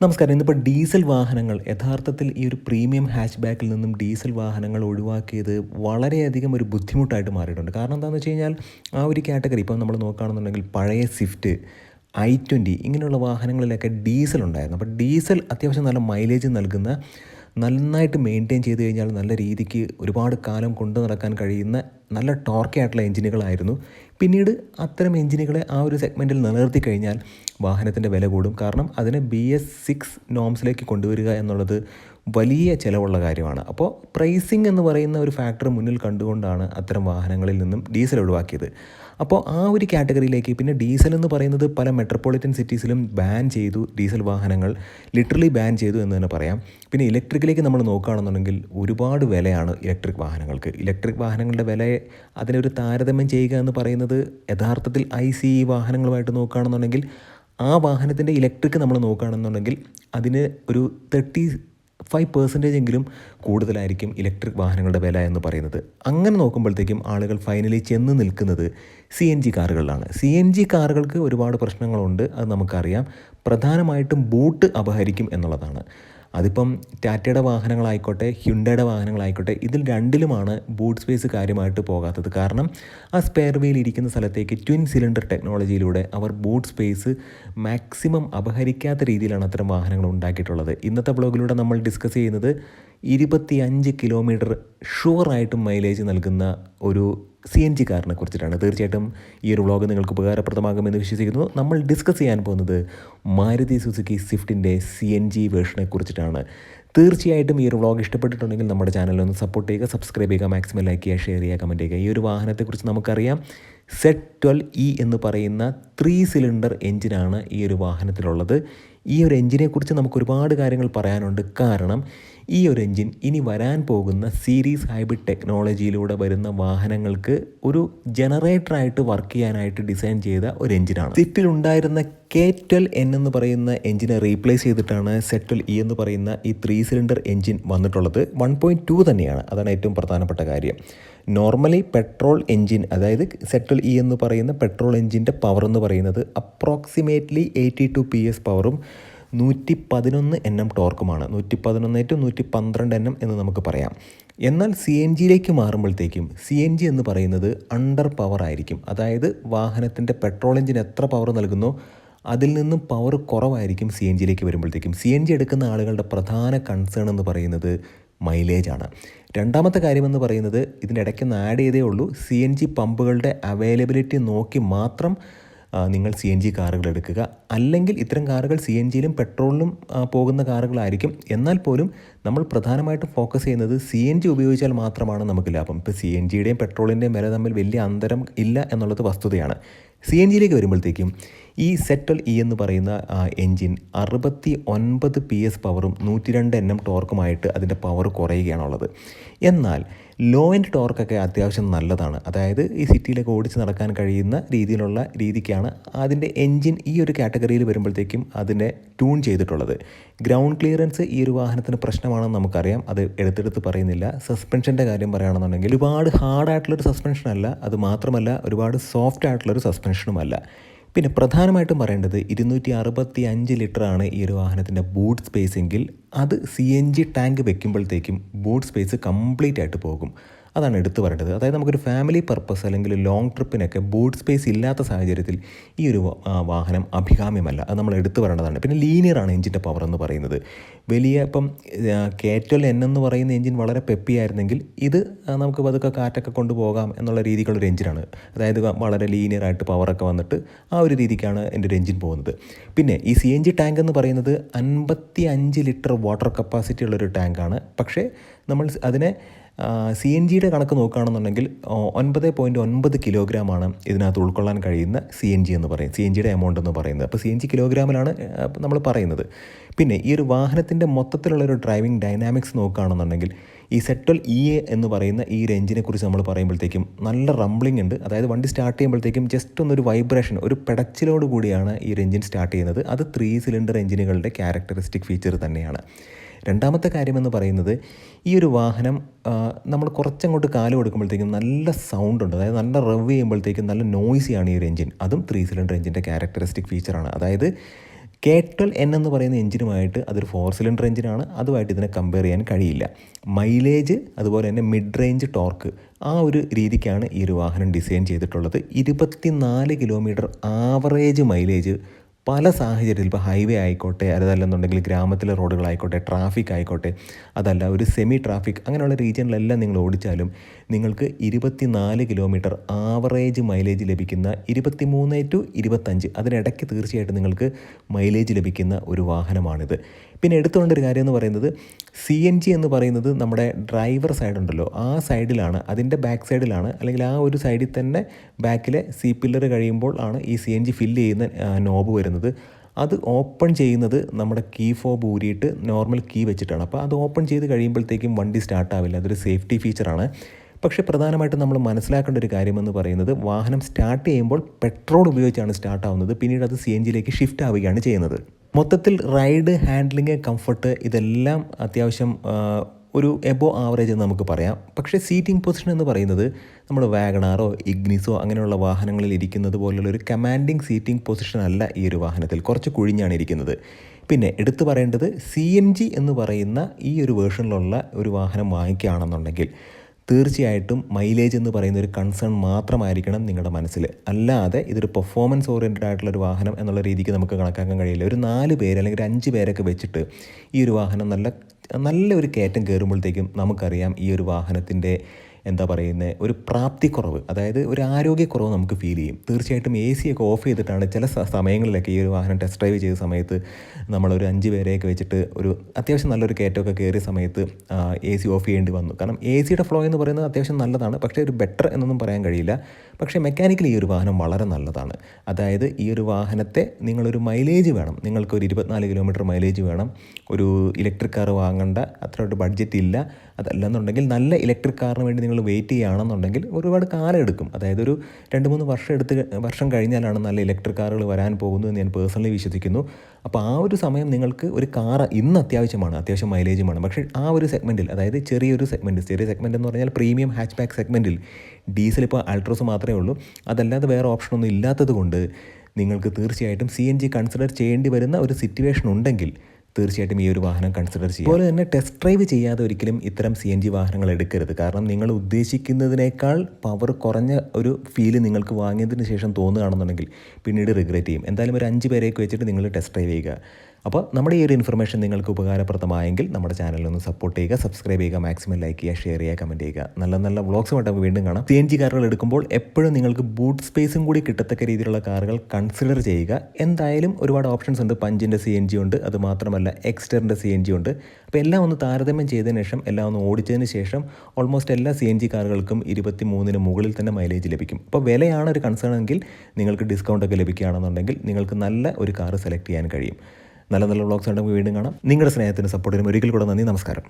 നമസ്കാരം. ഇന്നിപ്പോൾ ഡീസൽ വാഹനങ്ങൾ യഥാർത്ഥത്തിൽ ഈ ഒരു പ്രീമിയം ഹാച്ച് ബാക്കിൽ നിന്നും ഡീസൽ വാഹനങ്ങൾ ഒഴിവാക്കിയത് വളരെയധികം ഒരു ബുദ്ധിമുട്ടായിട്ട് മാറിയിട്ടുണ്ട്. കാരണം എന്താണെന്ന് വെച്ച് കഴിഞ്ഞാൽ ആ ഒരു കാറ്റഗറി ഇപ്പം നമ്മൾ നോക്കുകയാണെന്നുണ്ടെങ്കിൽ പഴയ സ്വിഫ്റ്റ് ഐ ട്വന്റി ഇങ്ങനെയുള്ള വാഹനങ്ങളിലൊക്കെ ഡീസൽ ഉണ്ടായിരുന്നു. അപ്പോൾ ഡീസൽ അത്യാവശ്യം നല്ല മൈലേജ് നൽകുന്ന നന്നായിട്ട് മെയിന്റെയിൻ ചെയ്ത് കഴിഞ്ഞാൽ നല്ല രീതിക്ക് ഒരുപാട് കാലം കൊണ്ടു നടക്കാൻ കഴിയുന്ന നല്ല ടോർക്കി ആയിട്ടുള്ള എഞ്ചിനുകളായിരുന്നു. പിന്നീട് അത്തരം എഞ്ചിനുകളെ ആ ഒരു സെഗ്മെന്റിൽ നിലനിർത്തി കഴിഞ്ഞാൽ വാഹനത്തിന്റെ വില കൂടും. കാരണം അതിനെ ബി എസ് സിക്സ് നോംസിലേക്ക് കൊണ്ടുവരിക എന്നുള്ളത് വലിയ ചിലവുള്ള കാര്യമാണ്. അപ്പോൾ പ്രൈസിങ് എന്ന് പറയുന്ന ഒരു ഫാക്ടർ മുന്നിൽ കണ്ടുകൊണ്ടാണ് അത്തരം വാഹനങ്ങളിൽ നിന്നും ഡീസൽ ഒഴിവാക്കിയത്. അപ്പോൾ ആ ഒരു കാറ്റഗറിയിലേക്ക് പിന്നെ ഡീസൽ എന്ന് പറയുന്നത് പല മെട്രോപൊളിറ്റൻ സിറ്റീസിലും ബാൻ ചെയ്തു ഡീസൽ വാഹനങ്ങൾ ലിറ്ററലി ബാൻ ചെയ്തു എന്ന് തന്നെ പറയാം. പിന്നെ ഇലക്ട്രിക്കിലേക്ക് നമ്മൾ നോക്കുകയാണെന്നുണ്ടെങ്കിൽ ഒരുപാട് വിലയാണ് ഇലക്ട്രിക് വാഹനങ്ങൾക്ക്. ഇലക്ട്രിക് വാഹനങ്ങളുടെ വിലയെ അതിനൊരു താരതമ്യം ചെയ്യുക എന്ന് പറയുന്നത് യഥാർത്ഥത്തിൽ ഐ സി ഇ വാഹനങ്ങളുമായിട്ട് നോക്കുകയാണെന്നുണ്ടെങ്കിൽ ആ വാഹനത്തിന്റെ ഇലക്ട്രിക് നമ്മൾ നോക്കുകയാണെന്നുണ്ടെങ്കിൽ അതിന് ഒരു തേർട്ടി ഫൈവ് പെർസെന്റേജ് എങ്കിലും കൂടുതലായിരിക്കും ഇലക്ട്രിക് വാഹനങ്ങളുടെ വില എന്ന് പറയുന്നത്. അങ്ങനെ നോക്കുമ്പോഴത്തേക്കും ആളുകൾ ഫൈനലി ചെന്ന് നിൽക്കുന്നത് സി എൻ ജി കാറുകളിലാണ്. സി എൻ ജി കാറുകൾക്ക് ഒരുപാട് പ്രശ്നങ്ങളുണ്ട് അത് നമുക്കറിയാം. പ്രധാനമായിട്ടും ബൂട്ട് അപഹരിക്കും എന്നുള്ളതാണ്. അതിപ്പം ടാറ്റയുടെ വാഹനങ്ങളായിക്കോട്ടെ ഹ്യുണ്ടയുടെ വാഹനങ്ങളായിക്കോട്ടെ ഇതിൽ രണ്ടിലുമാണ് ബൂട്ട് സ്പേസ് കാര്യമായിട്ട് പോകാത്തത്. കാരണം ആ സ്പെയർ വീൽ ഇരിക്കുന്ന സ്ഥലത്തേക്ക് ട്വിൻ സിലിണ്ടർ ടെക്നോളജിയിലൂടെ അവർ ബൂട്ട് സ്പേസ് മാക്സിമം അപഹരിക്കാത്ത രീതിയിലാണ് അത്തരം വാഹനങ്ങൾ ഉണ്ടാക്കിയിട്ടുള്ളത്. ഇന്നത്തെ ബ്ലോഗിലൂടെ നമ്മൾ ഡിസ്കസ് ചെയ്യുന്നത് ഇരുപത്തിയഞ്ച് കിലോമീറ്റർ ഷുവറായിട്ടും മൈലേജ് നൽകുന്ന ഒരു സി എൻ ജി കാറിനെ കുറിച്ചിട്ടാണ്. തീർച്ചയായിട്ടും ഈ ഒരു വ്ളോഗ് നിങ്ങൾക്ക് ഉപകാരപ്രദമാകുമെന്ന് വിശ്വസിക്കുന്നു. നമ്മൾ ഡിസ്കസ് ചെയ്യാൻ പോകുന്നത് മാരുതി സുസുക്കി സ്വിഫ്റ്റിന്റെ സി എൻ ജി വേർഷനെ കുറിച്ചിട്ടാണ്. തീർച്ചയായിട്ടും ഈ ഒരു വ്ളോഗ് ഇഷ്ടപ്പെട്ടിട്ടുണ്ടെങ്കിൽ നമ്മുടെ ചാനലൊന്ന് സപ്പോർട്ട് ചെയ്യുക സബ്സ്ക്രൈബ് ചെയ്യുക മാക്സിമം ലൈക്ക് ചെയ്യുക ഷെയർ ചെയ്യുക കമന്റ് ചെയ്യുക. ഈ ഒരു വാഹനത്തെക്കുറിച്ച് നമുക്കറിയാം. സെറ്റ് ട്വൽവ് ഇ എന്ന് പറയുന്ന ത്രീ സിലിണ്ടർ എഞ്ചിനാണ് ഈ ഒരു വാഹനത്തിലുള്ളത്. ഈ ഒരു എഞ്ചിനെക്കുറിച്ച് നമുക്ക് ഒരുപാട് കാര്യങ്ങൾ പറയാനുണ്ട്. കാരണം ഈ ഒരു എഞ്ചിൻ ഇനി വരാൻ പോകുന്ന സീരീസ് ഹൈബ്രിഡ് ടെക്നോളജിയിലൂടെ വരുന്ന വാഹനങ്ങൾക്ക് ഒരു ജനറേറ്ററായിട്ട് വർക്ക് ചെയ്യാനായിട്ട് ഡിസൈൻ ചെയ്ത ഒരു എഞ്ചിനാണ് സിറ്റിൽ ഉണ്ടായിരുന്ന കെ ട്വൽ എൻ എന്ന് പറയുന്ന എഞ്ചിനെ റീപ്ലേസ് ചെയ്തിട്ടാണ് സെറ്റൽ ഇ എന്ന് പറയുന്ന ഈ ത്രീ സിലിണ്ടർ എഞ്ചിൻ വന്നിട്ടുള്ളത്. വൺ പോയിന്റ് ടു തന്നെയാണ്. അതാണ് ഏറ്റവും പ്രധാനപ്പെട്ട കാര്യം. നോർമലി പെട്രോൾ എൻജിൻ അതായത് സെറ്റൽ ഇ എന്ന് പറയുന്ന പെട്രോൾ എൻജിന്റെ പവർ എന്ന് പറയുന്നത് approximately eighty two P S പവറും നൂറ്റി പതിനൊന്ന് എൻ എം ടോർക്കുമാണ് നൂറ്റി പതിനൊന്ന് ടു നൂറ്റി പന്ത്രണ്ട് എൻ എം എന്ന് നമുക്ക് പറയാം. എന്നാൽ സി എൻ ജിയിലേക്ക് മാറുമ്പോഴത്തേക്കും സി എൻ ജി എന്ന് പറയുന്നത് അണ്ടർ പവർ ആയിരിക്കും. അതായത് വാഹനത്തിന്റെ പെട്രോൾ എഞ്ചിൻ എത്ര പവർ നൽകുന്നു അതിൽ നിന്നും പവർ കുറവായിരിക്കും സി എൻ ജിയിലേക്ക് വരുമ്പോഴത്തേക്കും. സി എൻ ജി എടുക്കുന്ന ആളുകളുടെ പ്രധാന കൺസേൺ എന്ന് പറയുന്നത് മൈലേജാണ്. രണ്ടാമത്തെ കാര്യമെന്ന് പറയുന്നത് ഇതിന്റെ ഇടയ്ക്കൊന്ന് ആഡ് ചെയ്തേ ഉള്ളൂ. സി എൻ ജി പമ്പുകളുടെ അവൈലബിലിറ്റി നോക്കി മാത്രം നിങ്ങൾ സി എൻ ജി കാറുകൾ എടുക്കുക. അല്ലെങ്കിൽ ഇത്തരം കാറുകൾ സി എൻ ജിയിലും പെട്രോളിലും പോകുന്ന കാറുകളായിരിക്കും. എന്നാൽ പോലും നമ്മൾ പ്രധാനമായിട്ടും ഫോക്കസ് ചെയ്യുന്നത് സി എൻ ജി ഉപയോഗിച്ചാൽ മാത്രമാണ് നമുക്ക് ലാഭം. ഇപ്പോൾ സി എൻ ജിയുടെയും പെട്രോളിന്റെയും വില തമ്മിൽ വലിയ അന്തരം ഇല്ല എന്നുള്ളത് വസ്തുതയാണ്. സി എൻ ജിയിലേക്ക് വരുമ്പോഴത്തേക്കും ഈ സെറ്റൽ ഇ എന്ന് പറയുന്ന എൻജിൻ അറുപത്തി ഒൻപത് പി എസ് പവറും നൂറ്റി രണ്ട് എൻ എം ടോർക്കുമായിട്ട് അതിന്റെ പവർ കുറയുകയാണുള്ളത്. എന്നാൽ ലോ എൻഡ് ടോർക്കൊക്കെ അത്യാവശ്യം നല്ലതാണ്. അതായത് ഈ സിറ്റിയിലൊക്കെ ഓടിച്ച് നടക്കാൻ കഴിയുന്ന രീതിയിലുള്ള രീതിക്കാണ് അതിന്റെ എൻജിൻ ഈ ഒരു കാറ്റഗറിയിൽ വരുമ്പോഴത്തേക്കും അതിനെ ട്യൂൺ ചെയ്തിട്ടുള്ളത്. ഗ്രൗണ്ട് ക്ലിയറൻസ് ഈ ഒരു വാഹനത്തിന് പ്രശ്നമാണെന്ന് നമുക്കറിയാം. അത് എടുത്തെടുത്ത് പറയുന്നില്ല. സസ്പെൻഷന്റെ കാര്യം പറയുകയാണെന്നുണ്ടെങ്കിൽ ഒരുപാട് ഹാർഡായിട്ടുള്ളൊരു സസ്പെൻഷനല്ല അത് മാത്രമല്ല ഒരുപാട് സോഫ്റ്റ് ആയിട്ടുള്ളൊരു സസ്പെൻഷനുമല്ല പിന്നെ പ്രധാനമായിട്ടും പറയേണ്ടത് ഇരുന്നൂറ്റി അറുപത്തി അഞ്ച് ലിറ്ററാണ് ഈ ഒരു വാഹനത്തിന്റെ ബൂട്ട് സ്പേസ് എങ്കിൽ അത് സി എൻ ജി ടാങ്ക് വെക്കുമ്പോഴത്തേക്കും ബൂട്ട് സ്പേസ് കംപ്ലീറ്റ് ആയിട്ട് പോകും. അതാണ് എടുത്തു പറയേണ്ടത്. അതായത് നമുക്കൊരു ഫാമിലി പർപ്പസ് അല്ലെങ്കിൽ ലോങ് ട്രിപ്പിനൊക്കെ ബൂട്ട് സ്പേസ് ഇല്ലാത്ത സാഹചര്യത്തിൽ ഈ ഒരു വാഹനം അഭികാമ്യമല്ല. അത് നമ്മൾ എടുത്തു പറയേണ്ടതാണ്. പിന്നെ ലീനിയറാണ് എഞ്ചിന്റെ പവർ എന്ന് പറയുന്നത്. വലിയ ഇപ്പം കേറ്റൽ എൻ എന്ന് പറയുന്ന എഞ്ചിൻ വളരെ പെപ്പി ആയിരുന്നെങ്കിൽ ഇത് നമുക്ക് പതുക്കെ കാറ്റൊക്കെ കൊണ്ടുപോകാം എന്നുള്ള രീതിക്കുള്ളൊരു എഞ്ചിനാണ് അതായത് വളരെ ലീനിയറായിട്ട് പവറൊക്കെ വന്നിട്ട് ആ ഒരു രീതിക്കാണ് എന്റെ ഒരു എഞ്ചിൻ പോകുന്നത്. പിന്നെ ഈ സി എൻ ജി ടാങ്ക് എന്ന് പറയുന്നത് അൻപത്തി അഞ്ച് ലിറ്റർ വാട്ടർ കപ്പാസിറ്റി ഉള്ളൊരു ടാങ്കാണ് പക്ഷേ നമ്മൾ അതിനെ സി എൻ ജിയുടെ കണക്ക് നോക്കുകയാണെന്നുണ്ടെങ്കിൽ ഒൻപത് പോയിന്റ് ഒൻപത് കിലോഗ്രാമാണ് ഇതിനകത്ത് ഉൾക്കൊള്ളാൻ കഴിയുന്ന സി എൻ ജി എന്ന് പറയും സി എൻ ജിയുടെ എമൗണ്ട് എന്ന് പറയുന്നത്. അപ്പോൾ സി എൻ ജി കിലോഗ്രാമിലാണ് നമ്മൾ പറയുന്നത്. പിന്നെ ഈ ഒരു വാഹനത്തിന്റെ മൊത്തത്തിലുള്ളൊരു ഡ്രൈവിംഗ് ഡൈനാമിക്സ് നോക്കുകയാണെന്നുണ്ടെങ്കിൽ ഈ സെറ്റൽ ഇ എ എന്ന് പറയുന്ന ഈ ഒരു എഞ്ചിനെ കുറിച്ച് നമ്മൾ പറയുമ്പോഴത്തേക്കും നല്ല റംബ്ലിംഗ് ഉണ്ട്. അതായത് വണ്ടി സ്റ്റാർട്ട് ചെയ്യുമ്പോഴത്തേക്കും ജസ്റ്റ് ഒന്നൊരു വൈബ്രേഷൻ ഒരു പെടച്ചിലോട് കൂടിയാണ് ഈ ഒരു എഞ്ചിൻ സ്റ്റാർട്ട് ചെയ്യുന്നത്. അത് ത്രീ സിലിണ്ടർ എഞ്ചിനുകളുടെ ക്യാരക്ടറിസ്റ്റിക് ഫീച്ചർ തന്നെയാണ്. രണ്ടാമത്തെ കാര്യമെന്ന് പറയുന്നത് ഈ ഒരു വാഹനം നമ്മൾ കുറച്ചങ്ങോട്ട് കാലം കൊടുക്കുമ്പോഴത്തേക്കും നല്ല സൗണ്ട് ഉണ്ട്. അതായത് നല്ല റവ് ചെയ്യുമ്പോഴത്തേക്കും നല്ല നോയ്സിയാണ് ഈ ഒരു എഞ്ചിൻ അതും ത്രീ സിലിണ്ടർ എഞ്ചിന്റെ ക്യാരക്ടറിസ്റ്റിക് ഫീച്ചറാണ് അതായത് കെ ട്വൽ എൻ എന്ന് പറയുന്ന എഞ്ചിനുമായിട്ട് അതൊരു ഫോർ സിലിണ്ടർ എഞ്ചിനാണ് അതുമായിട്ട് ഇതിനെ കമ്പയർ ചെയ്യാൻ കഴിയില്ല. മൈലേജ് അതുപോലെ തന്നെ മിഡ് റേഞ്ച് ടോർക്ക് ആ ഒരു രീതിക്കാണ് ഈ ഒരു വാഹനം ഡിസൈൻ ചെയ്തിട്ടുള്ളത്. ഇരുപത്തിനാല് കിലോമീറ്റർ ആവറേജ് മൈലേജ് പല സാഹചര്യത്തിൽ ഇപ്പോൾ ഹൈവേ ആയിക്കോട്ടെ അതല്ലെന്നുണ്ടെങ്കിൽ ഗ്രാമത്തിലെ റോഡുകളായിക്കോട്ടെ ട്രാഫിക് ആയിക്കോട്ടെ അതല്ല ഒരു സെമി ട്രാഫിക് അങ്ങനെയുള്ള റീജിയനിലെല്ലാം നിങ്ങൾ ഓടിച്ചാലും നിങ്ങൾക്ക് ഇരുപത്തിനാല് കിലോമീറ്റർ ആവറേജ് മൈലേജ് ലഭിക്കുന്ന ഇരുപത്തി മൂന്ന് ടു ഇരുപത്തഞ്ച് അതിനിടയ്ക്ക് തീർച്ചയായിട്ടും നിങ്ങൾക്ക് മൈലേജ് ലഭിക്കുന്ന ഒരു വാഹനമാണിത്. പിന്നെ എടുത്തുകൊണ്ട ഒരു കാര്യം എന്ന് പറയുന്നത് സി എൻ ജി എന്ന് പറയുന്നത് നമ്മുടെ ഡ്രൈവർ സൈഡ് ഉണ്ടല്ലോ. ആ സൈഡിലാണ് അതിന്റെ ബാക്ക് സൈഡിലാണ് അല്ലെങ്കിൽ ആ ഒരു സൈഡിൽ തന്നെ ബാക്കിലെ സി പില്ലർ കഴിയുമ്പോൾ ആണ് ഈ സി എൻ ജി ഫില്ല് ചെയ്യുന്ന നോബ് വരുന്നത്. അത് ഓപ്പൺ ചെയ്യുന്നത് നമ്മുടെ കീ ഫോബ് ഊരിയിട്ട് നോർമൽ കീ വെച്ചിട്ടാണ്. അപ്പോൾ അത് ഓപ്പൺ ചെയ്ത് കഴിയുമ്പോഴത്തേക്കും വണ്ടി സ്റ്റാർട്ട് ആവില്ല. അതൊരു സേഫ്റ്റി ഫീച്ചറാണ് പക്ഷേ പ്രധാനമായിട്ടും നമ്മൾ മനസ്സിലാക്കേണ്ട ഒരു കാര്യമെന്ന് പറയുന്നത് വാഹനം സ്റ്റാർട്ട് ചെയ്യുമ്പോൾ പെട്രോൾ ഉപയോഗിച്ചാണ് സ്റ്റാർട്ട് ആവുന്നത്. പിന്നീട് അത് സി എൻ ജിയിലേക്ക് ഷിഫ്റ്റ് ആവുകയാണ് ചെയ്യുന്നത്. മൊത്തത്തിൽ റൈഡ് ഹാൻഡ്ലിങ് കംഫർട്ട് ഇതെല്ലാം അത്യാവശ്യം ഒരു എബോ ആവറേജ് എന്ന് നമുക്ക് പറയാം. പക്ഷേ സീറ്റിംഗ് പൊസിഷൻ എന്ന് പറയുന്നത് നമ്മൾ വാഗണാറോ ഇഗ്നിസോ അങ്ങനെയുള്ള വാഹനങ്ങളിൽ ഇരിക്കുന്നത് പോലുള്ള ഒരു കമാൻഡിങ് സീറ്റിംഗ് പൊസിഷൻ അല്ല ഈ ഒരു വാഹനത്തിൽ. കുറച്ച് കുഴിഞ്ഞാണ് ഇരിക്കുന്നത്. പിന്നെ എടുത്തു പറയേണ്ടത് സി എൻ ജി എന്ന് പറയുന്ന ഈ ഒരു വേർഷനിലുള്ള ഒരു വാഹനം വാങ്ങിക്കുകയാണെന്നുണ്ടെങ്കിൽ തീർച്ചയായിട്ടും മൈലേജ് എന്ന് പറയുന്ന ഒരു കൺസേൺ മാത്രമായിരിക്കണം നിങ്ങളുടെ മനസ്സിൽ. അല്ലാതെ ഇതൊരു പെർഫോമൻസ് ഓറിയന്റഡ് ആയിട്ടുള്ള ഒരു വാഹനം എന്നുള്ള രീതിക്ക് നമുക്ക് കണക്കാക്കാൻ കഴിയില്ല. ഒരു നാല് പേര് അല്ലെങ്കിൽ ഒരു അഞ്ച് പേരൊക്കെ വെച്ചിട്ട് ഈ ഒരു വാഹനം നല്ല നല്ലൊരു കയറ്റം കയറുമ്പോഴത്തേക്കും നമുക്കറിയാം ഈ ഒരു വാഹനത്തിന്റെ എന്താ പറയുന്നത് ഒരു പ്രാപ്തിക്കുറവ് അതായത് ഒരു ആരോഗ്യക്കുറവ് നമുക്ക് ഫീൽ ചെയ്യും. തീർച്ചയായിട്ടും എ സി ഒക്കെ ഓഫ് ചെയ്തിട്ടാണ് ചില സമയങ്ങളിലൊക്കെ ഈ ഒരു വാഹനം ടെസ്റ്റ് ഡ്രൈവ് ചെയ്ത സമയത്ത് നമ്മളൊരു അഞ്ച് പേരെയൊക്കെ വെച്ചിട്ട് ഒരു അത്യാവശ്യം നല്ലൊരു കയറ്റമൊക്കെ കയറിയ സമയത്ത് എ സി ഓഫ് ചെയ്യേണ്ടി വന്നു. കാരണം എ സിയുടെ ഫ്ലോ എന്ന് പറയുന്നത് അത്യാവശ്യം നല്ലതാണ് പക്ഷേ ഒരു ബെറ്റർ എന്നൊന്നും പറയാൻ കഴിയില്ല. പക്ഷേ മെക്കാനിക്കലി ഈ ഒരു വാഹനം വളരെ നല്ലതാണ്. അതായത് ഈ ഒരു വാഹനത്തെ നിങ്ങളൊരു മൈലേജ് വേണം. നിങ്ങൾക്ക് ഒരു ഇരുപത്തിനാല് കിലോമീറ്റർ മൈലേജ് വേണം. ഒരു ഇലക്ട്രിക് കാർ വാങ്ങേണ്ട അത്ര ഒരു ബഡ്ജറ്റ് ഇല്ല. അതല്ലെന്നുണ്ടെങ്കിൽ നല്ല ഇലക്ട്രിക് കാറിന് വേണ്ടി നിങ്ങൾ വെയിറ്റ് ചെയ്യുകയാണെന്നുണ്ടെങ്കിൽ ഒരുപാട് കാലം എടുക്കും. അതായത് ഒരു രണ്ട് മൂന്ന് വർഷം എടുത്ത് വർഷം കഴിഞ്ഞാലാണ് നല്ല ഇലക്ട്രിക് കാറുകൾ വരാൻ പോകുന്നു എന്ന് ഞാൻ പേഴ്സണലി വിശ്വസിക്കുന്നു. അപ്പോൾ ആ ഒരു സമയം നിങ്ങൾക്ക് ഒരു കാർ ഇന്ന് അത്യാവശ്യമാണ് അത്യാവശ്യം മൈലേജുമാണ് പക്ഷേ ആ ഒരു സെഗ്മെന്റിൽ അതായത് ചെറിയൊരു സെഗ്മെന്റ് ചെറിയ സെഗ്മെന്റ് എന്ന് പറഞ്ഞാൽ പ്രീമിയം ഹാച്ച് ബാക്ക് സെഗ്മെന്റിൽ ഡീസൽ ഇപ്പോൾ അൾട്രോസ് മാത്രമേ ഉള്ളൂ. അതല്ലാതെ വേറെ ഓപ്ഷനൊന്നും ഇല്ലാത്തത് കൊണ്ട് നിങ്ങൾക്ക് തീർച്ചയായിട്ടും സി എൻ ജി കൺസിഡർ ചെയ്യേണ്ടി വരുന്ന ഒരു സിറ്റുവേഷൻ ഉണ്ടെങ്കിൽ തീർച്ചയായിട്ടും ഈ ഒരു വാഹനം കൺസിഡർ ചെയ്യുക അതുപോലെ തന്നെ ടെസ്റ്റ് ഡ്രൈവ് ചെയ്യാതെ ഒരിക്കലും ഇത്തരം സി എൻ ജി വാഹനങ്ങൾ എടുക്കരുത്. കാരണം നിങ്ങൾ ഉദ്ദേശിക്കുന്നതിനേക്കാൾ പവർ കുറഞ്ഞ ഒരു ഫീൽ നിങ്ങൾക്ക് വാങ്ങിയതിന് ശേഷം തോന്നുകയാണെന്നുണ്ടെങ്കിൽ പിന്നീട് റിഗ്രറ്റ് ചെയ്യും. എന്തായാലും ഒരു അഞ്ച് പേരെയൊക്കെ വെച്ചിട്ട് നിങ്ങൾ ടെസ്റ്റ് ഡ്രൈവ് ചെയ്യുക. അപ്പോൾ നമ്മുടെ ഈ ഒരു ഇൻഫർമേഷൻ നിങ്ങൾക്ക് ഉപകാരപ്രദമായെങ്കിൽ നമ്മുടെ ചാനൽ ഒന്ന് സപ്പോർട്ട് ചെയ്യുക സബ്സ്ക്രൈബ് ചെയ്യുക മാക്സിമം ലൈക്ക് ചെയ്യുക ഷെയർ ചെയ്യുക കമന്റ് ചെയ്യുക. നല്ല നല്ല വ്ളോഗ്സുമായിട്ട് നമുക്ക് വീണ്ടും കാണാം. സി എൻ ജി കാറുകൾ എടുക്കുമ്പോൾ എപ്പോഴും നിങ്ങൾക്ക് ബൂട്ട് സ്പേസും കൂടി കിട്ടത്തക്ക രീതിയിലുള്ള കാറുകൾ കൺസിഡർ ചെയ്യുക. എന്തായാലും ഒരുപാട് ഓപ്ഷൻസ് ഉണ്ട്. പഞ്ചിന്റെ സി എൻ ജി ഉണ്ട്. അത് മാത്രമല്ല എക്സ്റ്ററിന്റെ സി എൻ ജി ഉണ്ട്. അപ്പോൾ എല്ലാം ഒന്ന് താരതമ്യം ചെയ്തതിന് ശേഷം എല്ലാം ഒന്ന് ഓടിച്ചതിന് ശേഷം ഓൾമോസ്റ്റ് എല്ലാ സി എൻ ജി കാറുകൾക്കും ഇരുപത്തി മൂന്നിന് മുകളിൽ തന്നെ മൈലേജ് ലഭിക്കും. അപ്പോൾ വിലയാണ് ഒരു കൺസേൺ എങ്കിൽ നിങ്ങൾക്ക് ഡിസ്കൗണ്ട് ഒക്കെ ലഭിക്കുകയാണെന്നുണ്ടെങ്കിൽ നിങ്ങൾക്ക് നല്ല ഒരു കാറ് സെലക്ട് ചെയ്യാൻ കഴിയും. നല്ല നല്ല വ്ളോഗ്സ് ഉണ്ടെങ്കിൽ വീണ്ടും കാണാം. നിങ്ങളുടെ സ്നേഹത്തിനും സപ്പോർട്ടിനും ഒരിക്കൽ കൂടെ നന്ദി നമസ്കാരം.